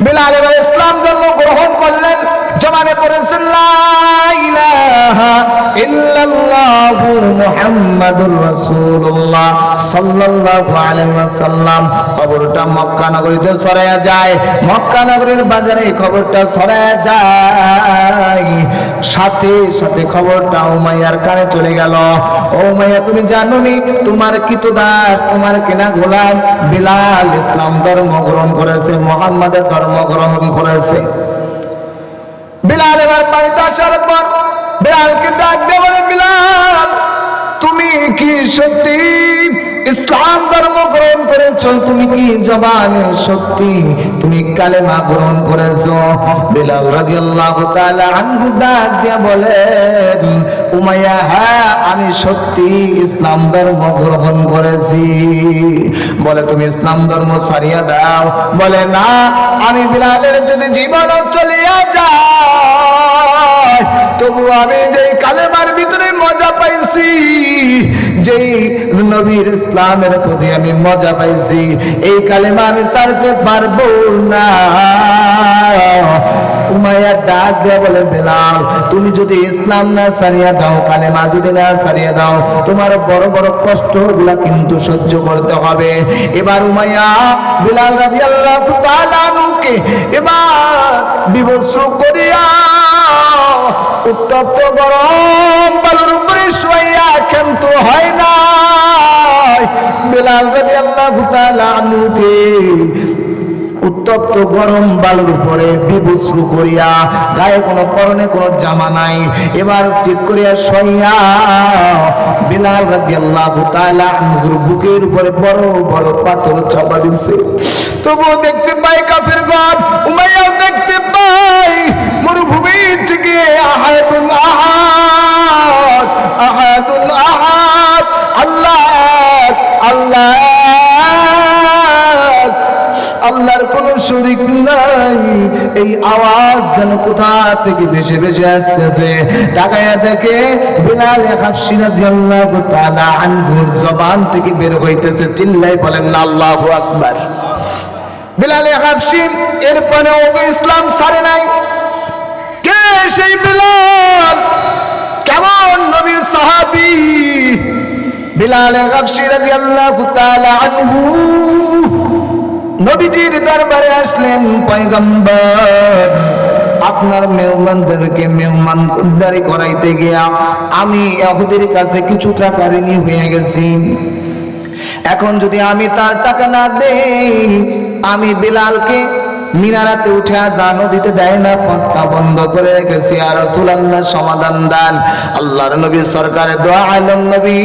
বিলাল এবার ইসলাম জন্ম গ্রহণ করলেন জমানে ইলাহা ইল্লাল্লাহু মুহাম্মাদুর রাসূলুল্লাহ সাল্লাল্লাহু আলাইহি ওয়াসাল্লাম। খবরটা মক্কা নগরীতে যায়। মক্কা নগরীর বাজারে খবরটা যায়। সাথে সাথে খবরটা উমাইয়ার কানে চলে গেল। উমাইয়া, তুমি জানো নি তোমার কিত দাস তোমার কেনা গোলাম বিলাল ইসলাম ধর্ম গ্রহণ করেছে, মোহাম্মদের ধর্ম গ্রহণ করেছে। বিলাল এবার বাড়িতে আসার পর বিলালকে ডাক বলে বিলাল তুমি কি সত্যি ইসলাম ধর্ম গ্রহণ করেছ, তুমি কি জবানে সত্যি তুমি কালেমা গ্রহণ করেছ। বিলাল রাদিয়াল্লাহু তাআলা আনহু ডাক দিয়ে বলেন, উমাইয়া হ্যাঁ আমি সত্যি ইসলাম ধর্ম গ্রহণ করেছি। বলে, তুমি ইসলাম ধর্ম সারিয়া দাও। বলে, না, আমি বিলালের যদি জীবনও চলিয়া যায় তবু আমি যে কালেমার ভিতরে মজা পাইছি, যেই নবীর ইসলামের প্রতি আমি মজা পাইছি। এই কালেমা আমি ছাড়তে পারব না। ডাক দিয়ে বলে, বেলাল, তুমি যদি ইসলাম না সারিয়া দাও, কালেমা যদি না সারিয়া দাও, তোমার বড় বড় কষ্টগুলা কিন্তু সহ্য করতে হবে। এবার উমাইয়া বিলাল রাদিয়াল্লাহু তাআলা আনহুকে এবার করিয়া উত্তপ্ত গরম উত্তপ্ত গরম বালুর উপরে বিবস্ত্র করিয়া গায়ে কোনো পরনে কোনো জামা নাই। এবার ঠিক করিয়া সইয়া বিলাল রাদিয়াল্লাহু তাআলা আনহুর বুকের উপরে বড় বড় পাথর চাপা দিছে। তবুও দেখতে পাই কাফের গড উমাইয়াও দেখতে পাই মরুভূমি থেকে আহাদুন আহাদ আহাদুন আহাদ। আল্লাহ। আল্লাহর কোন শরিক নাই। এই আওয়াজ যেন কোথা থেকে ভেসে ভেসে আসতেছে? তাকায়া দেখে বিলাল হাফসি রাদিয়াল্লাহু তাআলা আনহুর জবান থেকে বের হইতেছে চিল্লাই বলেন না আল্লাহু আকবার। বিলাল হাফসি এরপরে ওকে ইসলাম ছাড়ে নাই। কে সেই বিলাল? কেমন নবীর সাহাবী? বিলাল আসলেন আপনার মেহমানদেরকে মেহমান খুদ্দারি করাইতে গিয়া আমি এহুদের কাছে কিছু টাকা ঋণী হয়ে গেছি। এখন যদি আমি তার টাকা না দেই, আমি বিলালকে মিনারাতে উঠে যা নদীতে দেয় না, পথটা বন্ধ করে রেখেছি। আর রাসূলুল্লাহ সমাধান দান। আল্লাহর নবী সরকারে দোয়া আলম নবী,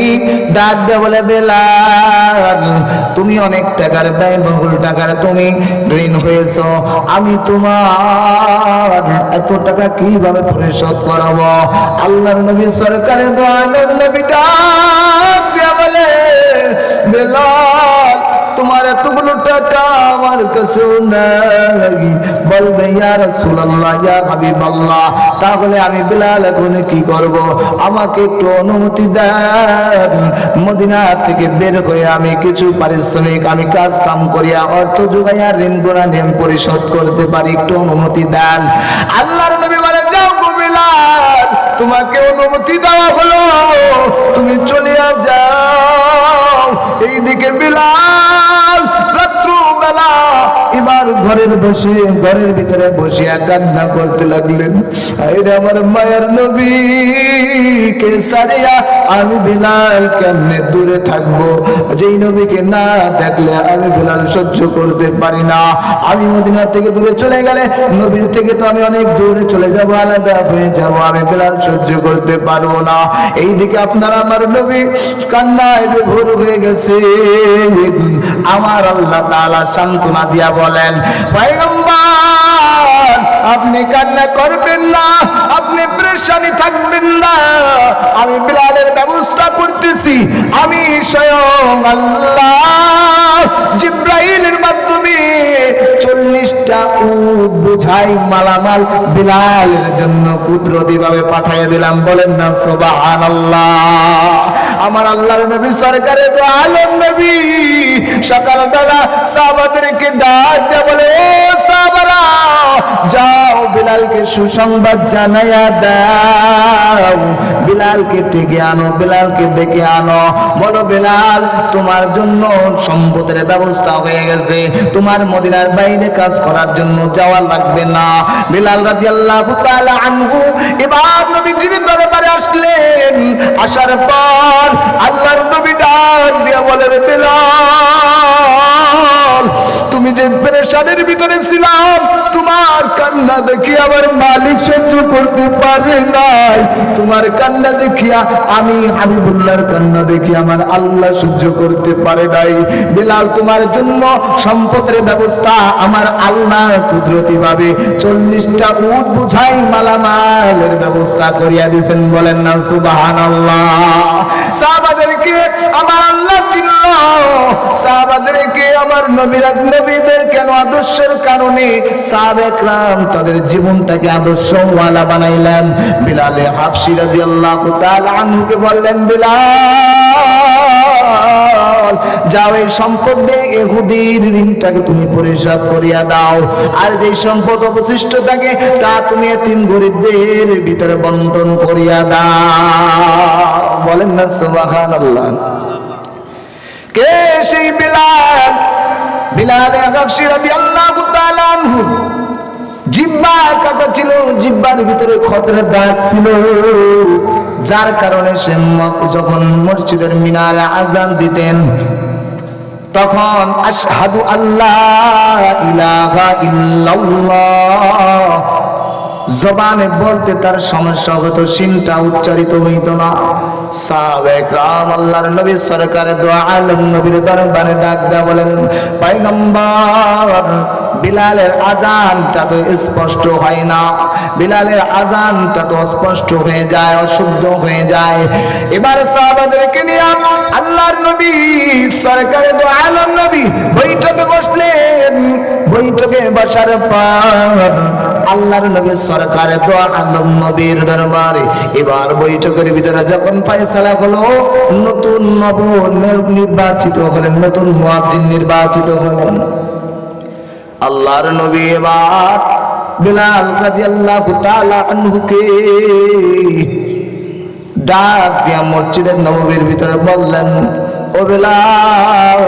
ডাক দিয়ে বলে, বেলাল, তুমি অনেক টাকার ব্যয়, বহুল টাকার তুমি ঋণ হয়েছ। আমি তোমার এত টাকা কীভাবে পরিশোধ করাবো? আল্লাহর নবী সরকারে দোয়া আলম নবী, ডাক দিয়ে বলে, বেলাল তোমার এতগুলো টাকা আমার কাছে নাই। বলবে, ইয়া রাসূলুল্লাহ, ইয়া হাবিবাল্লাহ, তাহলে আমি বিলাল এখন কি করব? আমাকে একটু অনুমতি দেন। মদিনা থেকে বের হয়ে আমি কিছু পারিশ্রমিক, আমি কাজ কাম করিয়া অর্থ যোগাইয়া ঋণ গোনা ঋণ পরিশোধ করতে পারি, একটু অনুমতি দেন। আল্লাহর নবী বলে, যাও বিলাল, তোমাকে অনুমতি দেওয়া হলো। তুমি চলিয়া যাও। এবার ঘরের বসে, ঘরের ভিতরে বসিয়া কান্না করতে লাগলেন। আরে আমার মায়ের নবী, কে সারিয়া আমি বিলাল কেমনে দূরে থাকব? যেই নবীকে না দেখলে আমি বিলাল সহ্য করতে পারি না। আমি মদিনা থেকে দূরে চলে গেলে, নবীর থেকে তো আমি অনেক দূরে চলে যাব, আলাদা হয়ে যাব, আমি বিলাল সহ্য করতে পারব না। এইদিকে আপনার আমার নবী কান্নায় ভোর হয়ে গেছে। আমার আল্লাহ তাআলা সান্ত্বনা দিয়া বলেন আপনি কান্না করবেন না, আপনি পরেশানি থাকবেন না। আমি বিলালের ব্যবস্থা করতেছি। আমি স্বয়ং আল্লাহ জিব্রাইলের মাধ্যমে চল্লিশটা উট বুঝাই মালামাল বিলালের জন্য কুদরতি ভাবে পাঠিয়ে দিলাম। বলেন না সুবাহান আমার আল্লাহর নবী, সরকারে তো আলম নবী। সকালবেলা সাহাবাদেরকে ডাক দিয়ে বলে, ও সাহাবারা সুসংবাদ জানাইয়া দাও। বিলালকে ডেকে আনো, বিলালকে ডেকে আনো। বলো, বিলাল, তোমার জন্য সম্পদের ব্যবস্থা হয়ে গেছে। তোমার মদিনার বাইরে কাজ করার জন্য যাওয়া লাগবে না। বিলাল রাদিয়াল্লাহু তাআলা আনহু এবার নবীজির দরবারে আসলেন। আসার পর আল্লাহর নবী ডাক দিয়ে বলেন বিলাল। দেখি আমার মালিক সহ্য করতে পারে নাই। তোমার কান্না দেখিয়া আমি হাবিবুল্লাহর কান্না দেখি আমার আল্লাহ সহ্য করতে পারে নাই। বিলাল, তোমার জন্য সম্পদের ব্যবস্থা আমার আল্লাহ কুদরতি ভাবে চল্লিশটা উট বুঝাই মালামালের ব্যবস্থা করিয়া দিছেন বলেন না সুবাহান আল্লাহ সাহাবাদেরকে আমার আল্লাহ চিনল। সাহাবাদেরকে, আমার নবীরা নবীদের কেন আদর্শের কারণে সাহাবেকরাম তাদের জীবনটাকে আদর্শওয়ালা বানাইলেন। বিলালে হাফসি তাআলা আনহুকে বললেন, বিলাল, যাও এই সম্পদ দিয়ে ঋণটাকে তুমি পরিশোধ করিয়া দাও। আর যে সম্পদ অবশিষ্ট থাকে, তা তুমি এতিম গরিবদের ভিতরে বন্টন করিয়া দাও। বলেন না, সুবহানাল্লাহ। কে সেই বিলাল? বিলাল রাদিয়াল্লাহু তাআলা জিব্বা কাটা ছিল, জিব্বার ভিতরে খতরের দাগ ছিল। যার কারণে সে যখন মসজিদের মিনারে আজান দিতেন, তখন আশহাদু আল্লাহ ইলাহা ইল্লাল্লাহ। জবানে বলতে তার সমস্যা হতো সিনটা উচ্চারিত হইত না। সাবেক রাম আল্লাহর নবী সরকারে দোয়া আলম নবীর দরবারে ডাক দেয়া বলেন, পয়গম্বর বিলালের আজানটা তো স্পষ্ট হয় না। বিলালের আজানটা তো স্পষ্ট হয়ে যায়, অশুদ্ধ হয়ে যায়। এবার সাহাবাদেরকে নিয়ে আল্লাহর নবী, সরকারে দোয়া আলম নবী, বৈঠকে বসলেন। বৈঠকে বসার পর আল্লাহর নবী সরকার তো আলম নবীর দরবারে এবার বৈঠকের ভিতরে যখন ফয়সালা হলো, নতুন নব নির্বাচিত হলেন, নতুন মুয়াজ্জিন নির্বাচিত হলেন। আল্লাহর নবী এবার বিলাল রাদিয়াল্লাহু তাআলা আনহুকে ডাক দিয়া মসজিদের নববীর ভিতরে বললেন, ও বিলাল,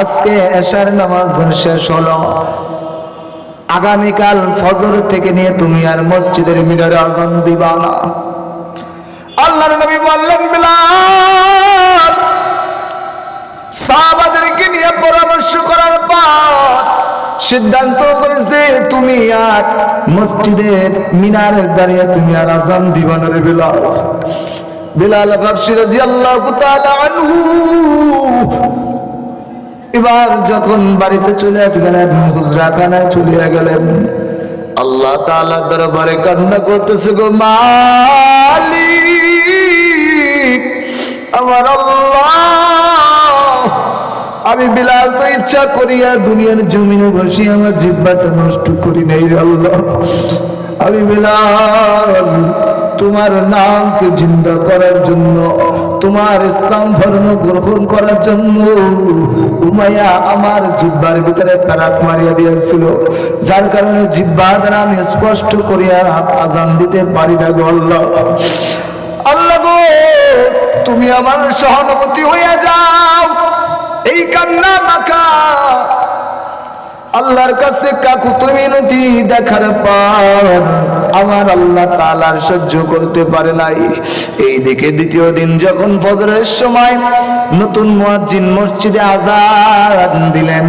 আজকে এশার নামাজ শেষ হলো। আগামীকাল ফজর থেকে নিয়ে তুমি আর মসজিদের মিনারে আজান দিবা না। আল্লাহর নবী বললেন, বিলাল, সাহাবাদেরকে নিয়ে পরামর্শ করার পর সিদ্ধান্ত হয়েছে তুমি আর মসজিদের মিনারের দাঁড়িয়ে তুমি আর আজান দিবা না রে বিলাল। আনহু। এবার যখন বাড়িতে চলে গেলেন, হুজরাখানায় চলে গেলেন, আল্লাহ তাআলা দরবারে কান্না করতেছে, গো মালিক, আমার আল্লাহ আমি বিলাল, তো ইচ্ছা করিয়া দুনিয়ার জমিনে বসে আমার জিব্বাটা নষ্ট করি নাই আল্লাহ। আমি বিলাল, তোমার নামকে জিন্দা করার জন্য, তোমার ইসলাম ধর্ম গ্রহণ করার জন্য উমাইয়া আমার জিব্বার ভিতরে প্যারাক মারিয়া দিয়েছিল। যার কারণে জিব্বা দ্বারা আমি স্পষ্ট করিয়া আজান দিতে পারি না আল্লাহ। আল্লাহ তুমি আমার সহানুভূতি হইয়া যাও। এই কান্না মাখা। আল্লাহর কাছে কাকুত মিনতি দেখার পর। আমার আল্লাহ তালার সহ্য করতে পারে নাই। এই দিকে দ্বিতীয় দিন যখন ফজরের সময় নতুন মুয়াজ্জিন মসজিদে আজান দিলেন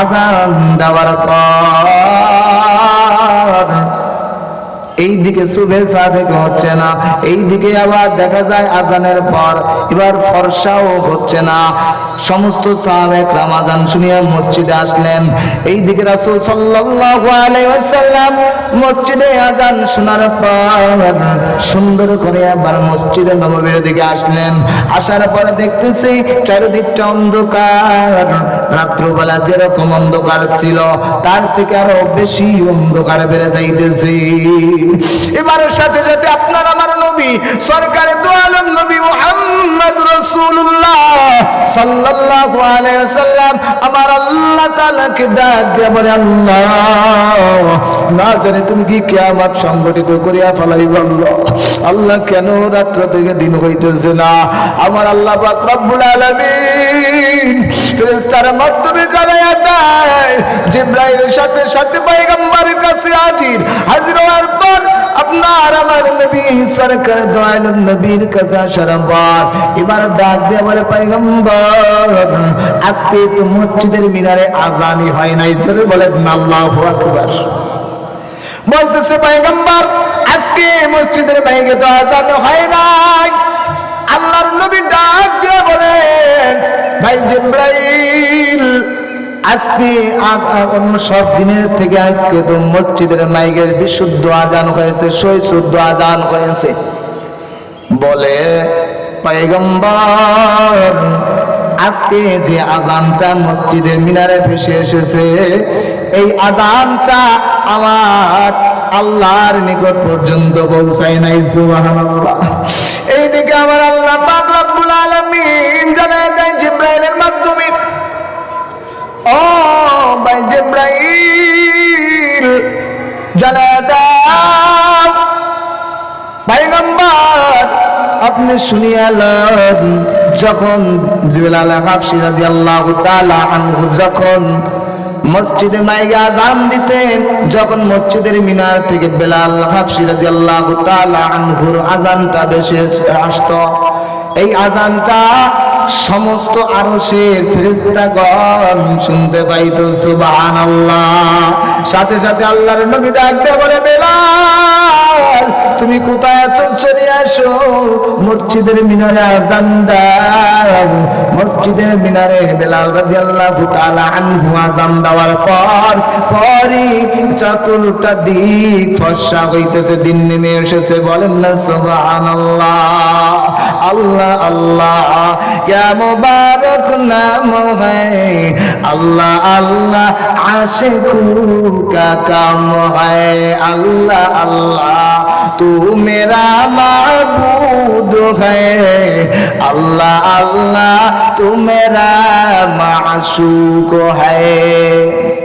আজান দেওয়ার পর এই দিকে শুভে সাদেক হচ্ছে না এই দিকে আবার দেখা যায় আজানের পর এবার ফর্সাও হচ্ছে না। সমস্ত সাহাবেক রামাজান শুনিয়া মসজিদে আসলেন। এই দিকে রাসূল ওয়াসাল্লাম মসজিদে আজান শোনার পর সুন্দর করে আবার মসজিদে নববীর দিকে আসলেন। আসার পরে দেখতেছি চারিদিকটা অন্ধকার, রাত্রবেলা যেরকম অন্ধকার ছিল, তার থেকে আরও বেশি অন্ধকার বেড়ে যাইতেছে। এবারের সাথে সাথে আপনার আমার নবী, সরকারে দোয়ালম নবী মুহাম্মদ আলাইহি ওয়াসাল্লাম। আমার আল্লাহ ডাক দিয়ে বলে, আল্লাহ, না তুমি কি সংগঠিত করিয়া ফেলাই বলল আল্লাহ কেন রাত্র থেকে দিন হইতেছে না? আমার আল্লাহ পাক রব্বুল আলামিন ফেরেশতার মাধ্যমে সাথে সাথে পয়গম্বরের কাছে হাজির। হাজির পর আপনার, আমার নবী সরকার দয়াল নবীর কাছে আসার এবার ডাক দিয়ে বলে, পয়গম্বর, আজকে তো মসজিদের মিনারে আজানি হয় নাই। চলে বলে আল্লাহু আকবার। বলতেছে, পয়গম্বর, আজকে মসজিদের মাইকে তো আজান হয় নাই। আল্লাহর নবী ডাক দিয়ে বলেন, ভাই জিব্রাইল আজকে অন্য সব দিনের থেকে আজকে তো মসজিদের মাইকের বিশুদ্ধ আজান হয়েছে শুদ্ধ আজান হয়েছে। বলে পয়গম্বর, আজকে যে আজানটা মসজিদে মিনারে ভেসে এসেছে, এই আজানটা আমার আল্লাহর নিকট পর্যন্ত পৌঁছায় নাই, সুবহানাল্লাহ। এইদিকে আমার আল্লাহ পাক রব্বুল জানায় দেয় জিব্রাইলের মাধ্যমে ও ভাই জিব্রাইল জানায় দাও পয়গম্বর আপনি যখন রাদিয়াল্লাহু তাআলা আনহু যখন মসজিদে মাইকে আজান দিতেন, যখন মসজিদের মিনার থেকে বেলাল হাফসি রাদিয়াল্লাহু তাআলা আনহুর আজানটা বেশি আসতো। এই আজানটা সমস্ত আরশের ফেরেশতাগণ শুনতে পাইতো, সুবহানাল্লাহ। সাথে সাথে আল্লাহর নবী ডাকতে বলে, বেলাল, তুমি কোথায় আছো? চলে আসো। মসজিদের মিনারে আজান দাও। মসজিদের মিনারে বেলাল রাদিয়াল্লাহু তাআলা আনহু আজান দেওয়ার পর, পরই চতুর্থ দিক ফর্সা হইতেছে, দিন নেমে এসেছে। বলেন না, সুবহানাল্লাহ। আল্লাহ আল্লাহ। क्या मुबारक नाम है अल्लाह अल्लाह आशिकू का काम है अल्लाह अल्लाह तू मेरा माबूद है अल्लाह अल्लाह तू मेरा माशूक है